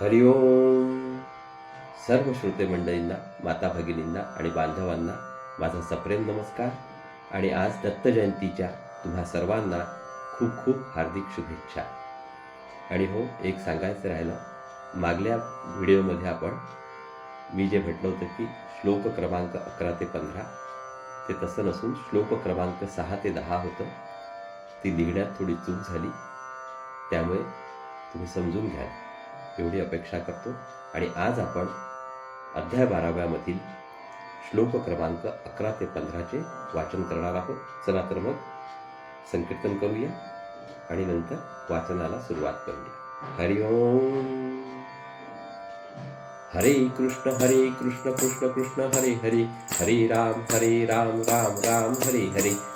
हरिओम सर्व श्रोते मंडळींना माता भगिनींना आणि बांधवांना माझा सप्रेम नमस्कार आणि आज दत्त जयंतीच्या तुम्हा सर्वांना खूप खूप हार्दिक शुभेच्छा. आणि हो एक सांगायचं राहिलं मागल्या व्हिडिओमध्ये आपण मी जे म्हटलं होतं की श्लोक क्रमांक अकरा ते पंधरा ते तसं नसून श्लोक क्रमांक सहा ते दहा होतं. ती लिहिण्यात थोडी चूक झाली त्यामुळे तुम्ही समजून घ्या एवढी अपेक्षा करतो. आणि आज आपण अध्याय बाराव्यामधील श्लोक क्रमांक अकरा ते पंधराचे वाचन करणार आहोत. चला तर मग संकीर्तन करूया आणि नंतर वाचनाला सुरुवात करूया. हरिओम हरे कृष्ण हरे कृष्ण कृष्ण कृष्ण हरे हरे. हरे राम हरे राम राम राम हरे हरे.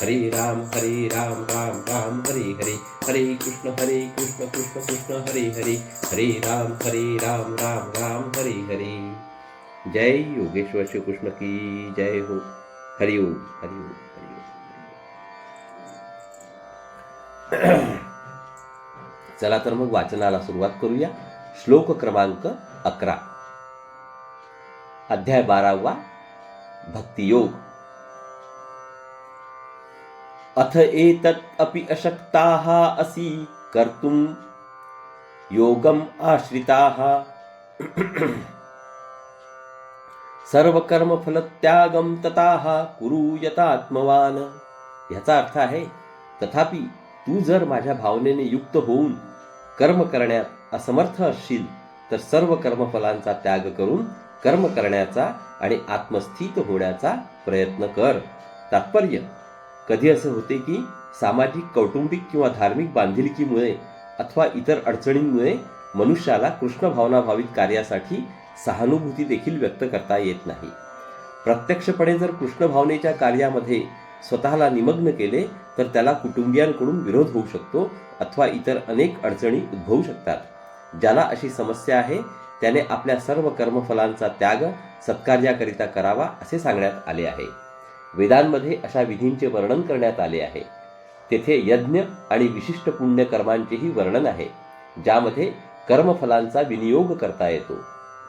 हरे राम हरे राम राम राम हरे हरे. हरे कृष्ण हरे कृष्ण कृष्ण कृष्ण हरे हरे. हरे राम हरे राम राम राम हरे हरे. जय योगेश्वर श्री कृष्ण की जय हो. हरिओम हरिओम हरिओम चला तर मग वाचनाला सुरुवात करूया. श्लोक क्रमांक अकरा. अध्याय बारावा. भक्तियोग. अथ एतत् अपि अशक्ताः असि कर्तुं योगम् आश्रिताः। सर्वकर्मफलत्यागं तताः कुरु यतात्मवान याचा अर्थ आहे तथापि तू जर माझ्या भावनेने युक्त होऊन कर्म करण्यात असमर्थ असशील तर सर्व कर्मफलांचा त्याग करून कर्म करण्याचा आणि आत्मस्थित होण्याचा प्रयत्न कर। तात्पर्य कधी असं होते की सामाजिक कौटुंबिक किंवा धार्मिक बांधिलकीमुळे अथवा इतर अडचणींमुळे मनुष्याला कृष्ण भावनाभावित कार्यासाठी सहानुभूती देखील व्यक्त करता येत नाही. प्रत्यक्षपणे जर कृष्ण भावनेच्या कार्यामध्ये स्वतःला निमग्न केले तर त्याला कुटुंबियांकडून विरोध होऊ शकतो अथवा इतर अनेक अडचणी उद्भवू शकतात. ज्याला अशी समस्या आहे त्याने आपल्या सर्व कर्मफलांचा त्याग सत्कार्याकरिता करावा असे सांगण्यात आले आहे. वेदांमध्ये अशा विधींचे वर्णन करण्यात आले आहे. तेथे यज्ञ आणि विशिष्ट पुण्य कर्मांचेही वर्णन आहे ज्यामध्ये कर्मफलांचा विनियोग करता येतो.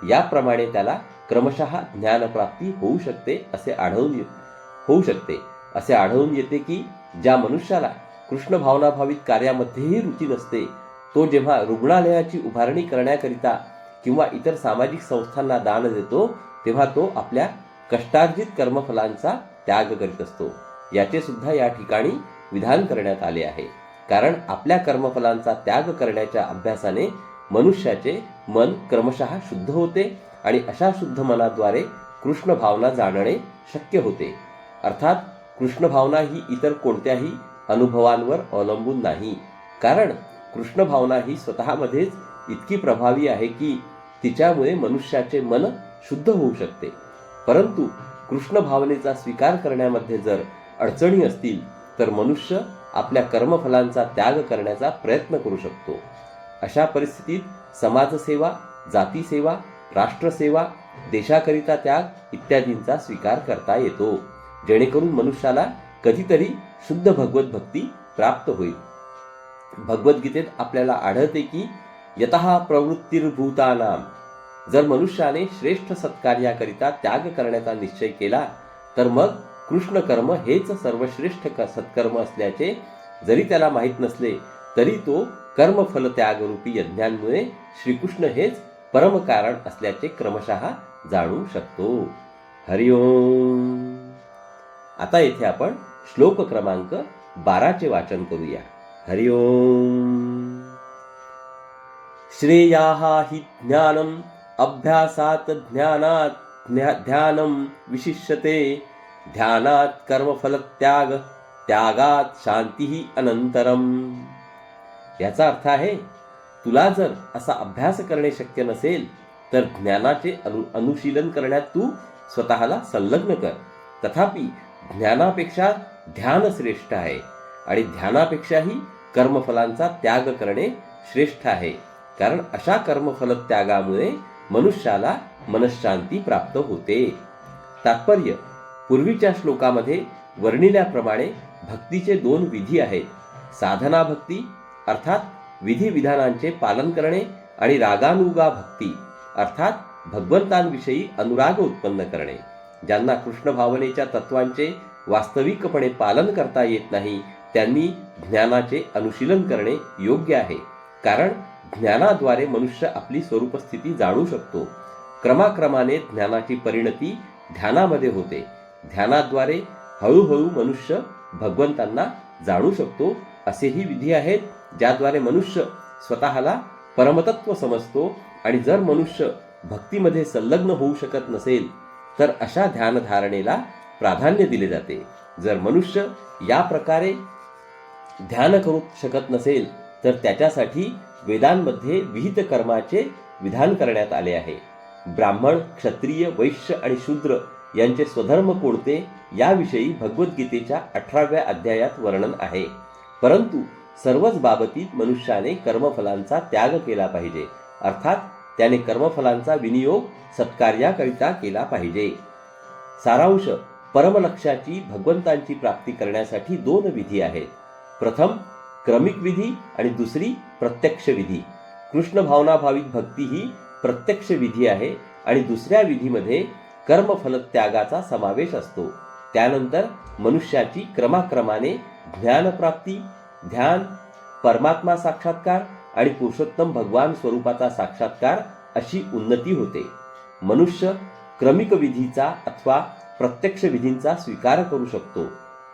याप्रमाणे त्याला क्रमशः ज्ञानप्राप्ती होऊ शकते असे आढळून होऊ शकते. असे आढळून येते की ज्या मनुष्याला कृष्ण भावनाभावित कार्यामध्येही रुची नसते तो जेव्हा रुग्णालयाची उभारणी करण्याकरिता किंवा इतर सामाजिक संस्थांना दान देतो तेव्हा तो आपल्या कष्टार्जित कर्मफलांचा त्याग करीत असतो. याचे सुद्धा या ठिकाणी विधान करण्यात आले आहे. कारण आपल्या कर्मफलांचा त्याग करण्याच्या अभ्यासाने मनुष्याचे मन क्रमशः शुद्ध होते आणि अशा शुद्ध मनाद्वारे कृष्ण भावना जाणणे शक्य होते. अर्थात कृष्ण भावना ही इतर कोणत्याही अनुभवांवर अवलंबून नाही. कारण कृष्ण भावना ही स्वतःमध्येच इतकी प्रभावी आहे की तिच्यामुळे मनुष्याचे मन शुद्ध होऊ शकते. परंतु कृष्ण भावनेचा स्वीकार करण्यामध्ये जर अडचणी असतील तर मनुष्य आपल्या कर्मफलांचा त्याग करण्याचा प्रयत्न करू शकतो. अशा परिस्थितीत समाजसेवा जातीसेवा राष्ट्रसेवा देशाकरिता त्याग इत्यादींचा स्वीकार करता येतो जेणेकरून मनुष्याला कधीतरी शुद्ध भगवत भक्ती प्राप्त होईल. भगवद्गीतेत आपल्याला आढळते की यत प्रवृत्तीर्भूतानाम जर मनुष्याने श्रेष्ठ सत्कार्याकरिता त्याग करण्याचा निश्चय केला तर मग कृष्ण कर्म हेच सर्वश्रेष्ठ सत्कर्म असल्याचे जरी त्याला माहीत नसले तरी तो कर्मफल त्यागरूपी यज्ञांमुळे श्रीकृष्ण हेच परमकारण असल्याचे क्रमशः जाणू शकतो. हरिओम आता येथे आपण श्लोक क्रमांक बाराचे वाचन करूया. हरिओम श्रेया हि ज्ञानम अभ्यासात ज्ञानात ज्ञा- ध्यानं विशिष्यते. ध्यानात कर्मफलत्याग त्यागात शांतीही अनंतरम. याचा अर्थ आहे तुला जर असा अभ्यास करणे शक्य नसेल तर ज्ञानाचे अनु अनुशीलन करण्यात तू स्वतःला संलग्न कर. तथापि ज्ञानापेक्षा ध्यान श्रेष्ठ आहे आणि ध्यानापेक्षाही कर्मफलांचा त्याग करणे श्रेष्ठ आहे. कारण अशा कर्मफल त्यागामुळे मनुष्याला मनशांती प्राप्त होते. तात्पर्य पूर्वीच्या श्लोकामध्ये वर्णिल्याप्रमाणे भक्तीचे दोन विधी आहेत. साधना भक्ती अर्थात विधी विधानांचे पालन करणे आणि रागानुगा भक्ती अर्थात भगवंतांविषयी अनुराग उत्पन्न करणे. ज्यांना कृष्ण भावनेच्या तत्वांचे वास्तविकपणे पालन करता येत नाही त्यांनी ज्ञानाचे अनुशीलन करणे योग्य आहे. कारण ज्ञानाद्वारे मनुष्य आपली स्वरूपस्थिती जाणू शकतो. क्रमाक्रमाने ज्ञानाची परिणती ध्यानामध्ये होते. ध्यानाद्वारे हळूहळू मनुष्य भगवंतांना जाणू शकतो असेही विधी आहेत ज्याद्वारे मनुष्य स्वतःला परमतत्व समजतो आणि जर मनुष्य भक्तीमध्ये संलग्न होऊ शकत नसेल तर अशा ध्यानधारणेला प्राधान्य दिले जाते. जर मनुष्य या प्रकारे ध्यान करू शकत नसेल तर त्याच्यासाठी वेदांमध्ये विहित कर्माचे विधान करण्यात आले आहे. ब्राह्मण क्षत्रिय वैश्य आणि शूद्र यांचे स्वधर्म कोणते याविषयी भगवद्गीतेच्या अठराव्या अध्यायात वर्णन आहे. परंतु सर्वच बाबतीत मनुष्याने कर्मफलांचा त्याग केला पाहिजे. अर्थात त्याने कर्मफलांचा विनियोग सत्कार्याकरिता केला पाहिजे. सारांश परमलक्ष्याची भगवंतांची प्राप्ती करण्यासाठी दोन विधी आहेत. प्रथम क्रमिक विधी आणि दुसरी प्रत्यक्ष विधी. कृष्ण भावनाभावित भक्ती ही प्रत्यक्ष विधी आहे आणि दुसऱ्या विधीमध्ये कर्मफल त्यागाचा समावेश असतो. त्यानंतर मनुष्याची क्रमाक्रमाने ज्ञानप्राप्ती ध्यान परमात्मा साक्षात्कार आणि पुरुषोत्तम भगवान स्वरूपाचा साक्षात्कार अशी उन्नती होते. मनुष्य क्रमिक विधीचा अथवा प्रत्यक्ष विधींचा स्वीकार करू शकतो.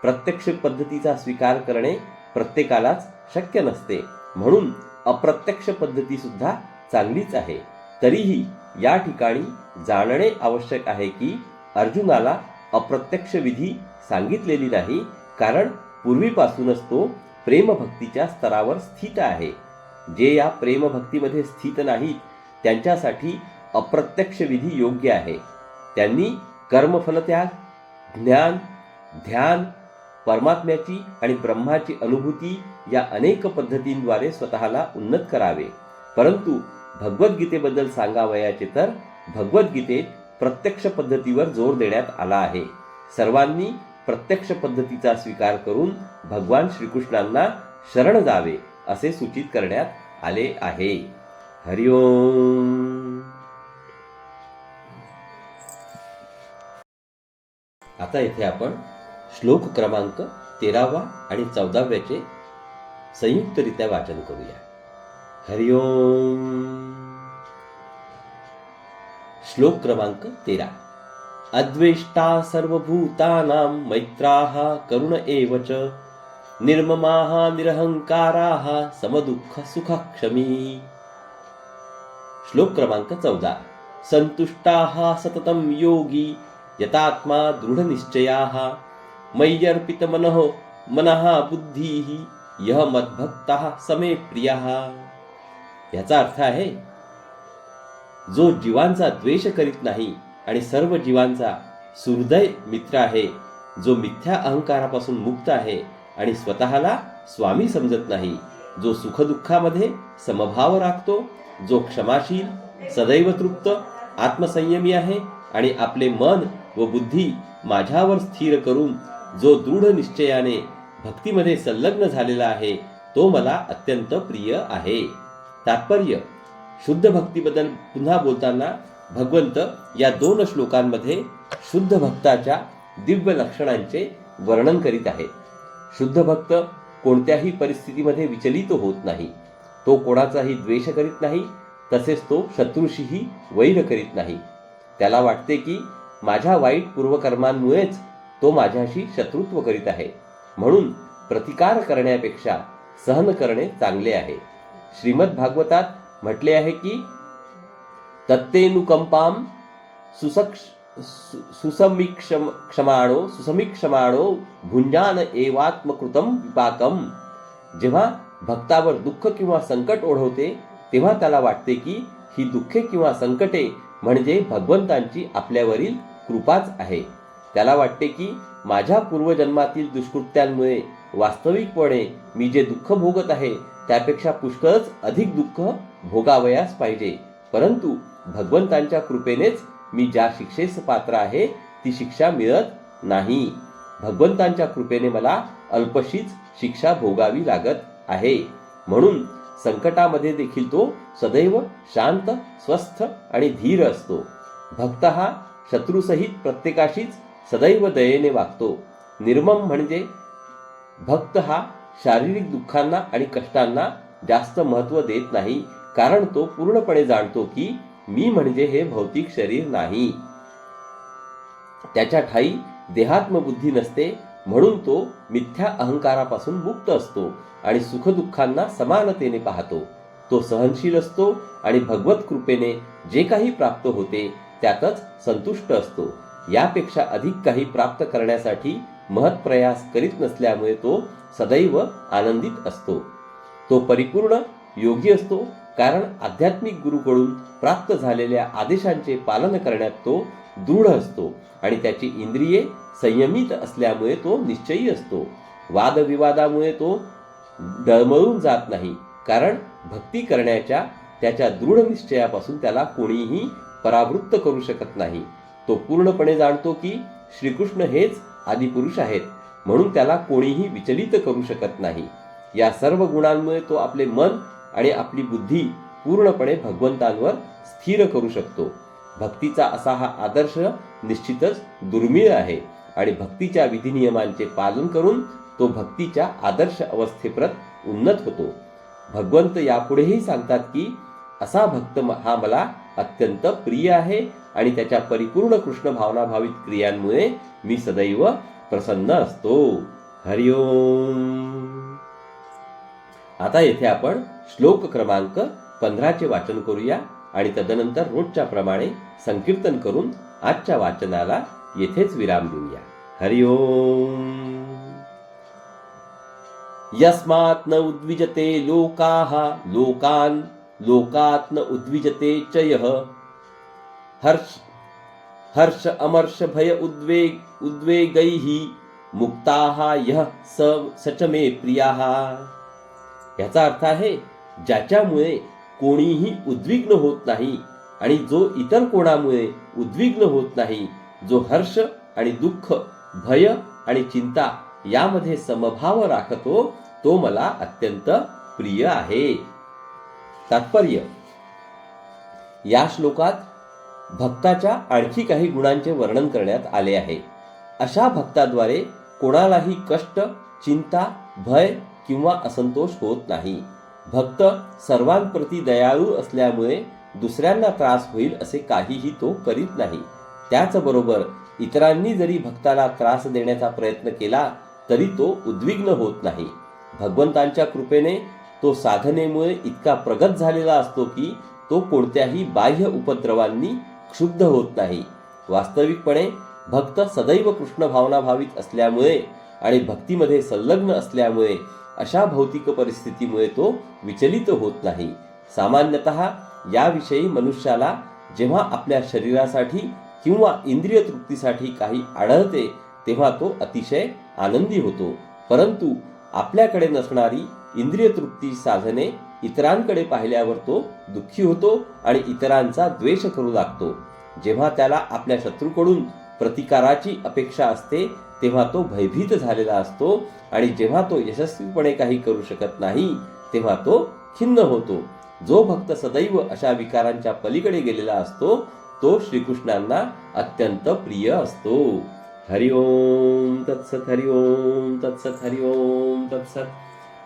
प्रत्यक्ष पद्धतीचा स्वीकार करणे प्रत्येकालाच शक्य नसते. म्हणून अप्रत्यक्ष पद्धती सुद्धा चांगलीच आहे. तरीही या ठिकाणी जाणणे आवश्यक आहे की अर्जुनाला अप्रत्यक्ष विधी सांगितलेली नाही कारण पूर्वीपासूनच तो प्रेमभक्तीच्या स्तरावर स्थित आहे. जे या प्रेमभक्तीमध्ये स्थित नाहीत त्यांच्यासाठी अप्रत्यक्ष विधी योग्य आहे. त्यांनी कर्मफलत्याग ज्ञान ध्यान परमात्म्याची आणि ब्रह्माची अनुभूती या अनेक पद्धतींद्वारे स्वतःला उन्नत करावे. परंतु भगवद्गीतेबद्दल सांगावयाचे तर भगवद्गीतेत प्रत्यक्ष पद्धतीवर जोर देण्यात आला आहे. सर्वांनी प्रत्यक्ष पद्धतीचा स्वीकार करून भगवान श्रीकृष्णांना शरण जावे असे सूचित करण्यात आले आहे. हरिओम आता इथे आपण श्लोक क्रमांक तेरावा आणि चौदाव्याचे संयुक्तरित्या वाचन करूया. हरिओम श्लोक क्रमांक तेरा. अद्वेष्टा सर्वभूतानां मैत्राः करुण एव च. निर्ममाः निरहंकाराः समदुःख सुखक्षमी. श्लोक क्रमांक चौदा. संतुष्टाः सततं योगी यतात्मा दृढनिश्चयाः. मय्यर्पितमनः मनः बुद्धिः यह मद्भक्तः समे प्रियः। याचा अर्थ आहे जो जीवांचा द्वेष करीत नाही आणि सर्व जीवांचा सुहृदय मित्र आहे जो मिथ्या अहंकारापासून मुक्त आहे आणि स्वतःला स्वामी समजत नाही जो सुखदुःखामध्ये समभाव राखतो जो क्षमाशील सदैव तृप्त आत्मसंयमी आहे आणि आपले मन व बुद्धी माझ्यावर स्थिर करून जो दृढ निश्चयाने भक्तीमध्ये संलग्न झालेला आहे तो मला अत्यंत प्रिय आहे. तात्पर्य शुद्ध भक्तीबद्दल पुन्हा बोलताना भगवंत या दोन श्लोकांमध्ये शुद्ध भक्ताच्या दिव्य लक्षणांचे वर्णन करीत आहेत शुद्ध भक्त कोणत्याही परिस्थितीमध्ये विचलित होत नाही. तो कोणाचाही द्वेष करीत नाही तसेच तो शत्रूशीही वैर करीत नाही. त्याला वाटते की माझ्या वाईट पूर्वकर्मांमुळेच तो माझ्याशी शत्रुत्व करीत आहे. म्हणून प्रतिकार करण्यापेक्षा सहन करणे चांगले आहे. श्रीमद भागवतात म्हटले आहे की तत्तेनुकंपाम सुसक्ष सु- सुसमीक्षम क्षमाणो सुसमीक्षमाणो भुंजान एवात्मकृतम विपाकम. जेव्हा भक्तावर दुःख किंवा संकट ओढवते तेव्हा त्याला वाटते की ही दुःखे किंवा संकटे म्हणजे भगवंतांची आपल्यावरील कृपाच आहे. त्याला वाटते की माझ्या पूर्वजन्मातील दुष्कृत्यांमुळे वास्तविकपणे मी जे दुःख भोगत आहे त्यापेक्षा पुष्कळच अधिक दुःख भोगावयास पाहिजे. परंतु भगवंतांच्या कृपेनेच मी ज्या शिक्षेस पात्र आहे ती शिक्षा मिळत नाही. भगवंतांच्या कृपेने मला अल्पशीच शिक्षा भोगावी लागत आहे. म्हणून संकटामध्ये देखील तो सदैव शांत स्वस्थ आणि धीर असतो. भक्त हा शत्रूसहित प्रत्येकाशीच सदैव दयेने वागतो. निर्मम म्हणजे भक्त हा शारीरिक दुःखांना आणि कष्टांना जास्त महत्त्व देत नाही. कारण तो पूर्णपणे जाणतो की मी म्हणजे हे भौतिक शरीर नाही. त्याच्या ठाई देहात्मबुद्धी नसते म्हणून तो मिथ्या अहंकारापासून मुक्त असतो आणि सुखदुःखांना समानतेने पाहतो. तो सहनशील असतो आणि भगवत कृपेने जे काही प्राप्त होते त्यातच संतुष्ट असतो. यापेक्षा अधिक काही प्राप्त करण्यासाठी महत्प्रयास करीत नसल्यामुळे तो सदैव आनंदित असतो. तो परिपूर्ण योगी असतो कारण आध्यात्मिक गुरुकडून प्राप्त झालेल्या आदेशांचे पालन करण्यात तो दृढ असतो आणि त्याची इंद्रिये संयमित असल्यामुळे तो निश्चयी असतो. वादविवादामुळे तो डळमळून जात नाही कारण भक्ती करण्याच्या त्याच्या दृढ निश्चयापासून त्याला कोणीही परावृत्त करू शकत नाही. तो पूर्णपणे जाणतो की श्रीकृष्ण हेच आदिपुरुष आहेत म्हणून त्याला कोणीही विचलित करू शकत नाही. या सर्व गुणांमुळे तो आपले मन आणि आपली बुद्धी पूर्णपणे भगवंतांवर स्थिर करू शकतो. भक्तीचा असा हा आदर्श निश्चितच दुर्मिळ आहे आणि भक्तीच्या विधिनियमांचे पालन करून तो भक्तीच्या आदर्श अवस्थेप्रत उन्नत होतो. भगवंत यापुढेही सांगतात की असा भक्त हा मला अत्यंत प्रिय आहे आणि त्याच्या परिपूर्ण कृष्ण भावनाभावित क्रियांमुळे मी सदैव प्रसन्न असतो. हरिओम आता येथे आपण श्लोक क्रमांक पंधराचे वाचन करूया आणि तदनंतर रोजच्या प्रमाणे संकीर्तन करून आजच्या वाचनाला येथेच विराम देऊया. हरिओम यस्मात् न उद्विजते लोकाः लोकान् लोकात्न उद्विजते च यः। हर्ष हर्ष अमर्ष भय उद्वेग उद्वेगैः मुक्ताः यः स सच मे प्रियाः। याचा अर्थ आहे ज्याच्यामुळे कोणीही उद्विग्न होत नाही आणि जो इतर कोणामुळे उद्विग्न होत नाही जो हर्ष आणि दुःख भय आणि चिंता यामध्ये समभाव राखतो तो मला अत्यंत प्रिय आहे। तात्पर्य. या श्लोकात भक्ताच्या आणखी काही गुणांचे वर्णन करण्यात आले आहे. अशा भक्ताद्वारे कोणालाही कष्ट चिंता भय किंवा असंतोष होत नाही. भक्त सर्वांप्रती दयाळू असल्यामुळे दुसऱ्यांना त्रास होईल असे काहीही तो करीत नाही. त्याचबरोबर इतरांनी जरी भक्ताला त्रास देण्याचा प्रयत्न केला तरी तो उद्विग्न होत नाही. भगवंतांच्या कृपेने तो साधनेमुळे इतका प्रगत झालेला असतो की तो कोणत्याही बाह्य उपद्रवांनी क्षुब्ध होत नाही. वास्तविकपणे भक्त सदैव कृष्ण भावना भावित असल्यामुळे आणि भक्तीमध्ये संलग्न असल्यामुळे अशा भौतिक परिस्थितीमुळे तो विचलित होत नाही. सामान्यतः याविषयी मनुष्याला जेव्हा आपल्या शरीरासाठी किंवा इंद्रिय तृप्तीसाठी काही आढळते तेव्हा तो अतिशय आनंदी होतो. परंतु आपल्याकडे नसणारी इंद्रिय तृप्ती साधने इतरांकडे पाहिल्यावर तो दुःखी होतो आणि इतरांचा द्वेष करू लागतो. जेव्हा त्याला आपल्या शत्रूकडून प्रतिकाराची अपेक्षा असते तेव्हा तो भयभीत झालेला असतो आणि जेव्हा तो यशस्वीपणे काही करू शकत नाही तेव्हा तो खिन्न होतो. जो भक्त सदैव अशा विकारांच्या पलीकडे गेलेला असतो तो श्रीकृष्णांना अत्यंत प्रिय असतो. हरिओम तत्सत हरि ओम तत्सत हरि ओम तत्सत.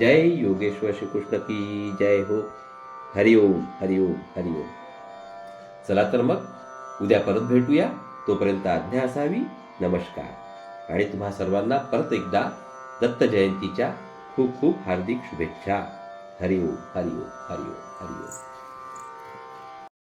जय योगेश्वर श्रीकृष्ण की जय हो. हरिओम हरिओम हरिओम चला तर मग उद्या परत भेटूया. तोपर्यंत आज्ञा असावी. नमस्कार. आणि तुम्हा सर्वांना परत एकदा दत्त जयंतीच्या खूप खूप हार्दिक शुभेच्छा. हरिओम हरिओम हरिओम हरिओम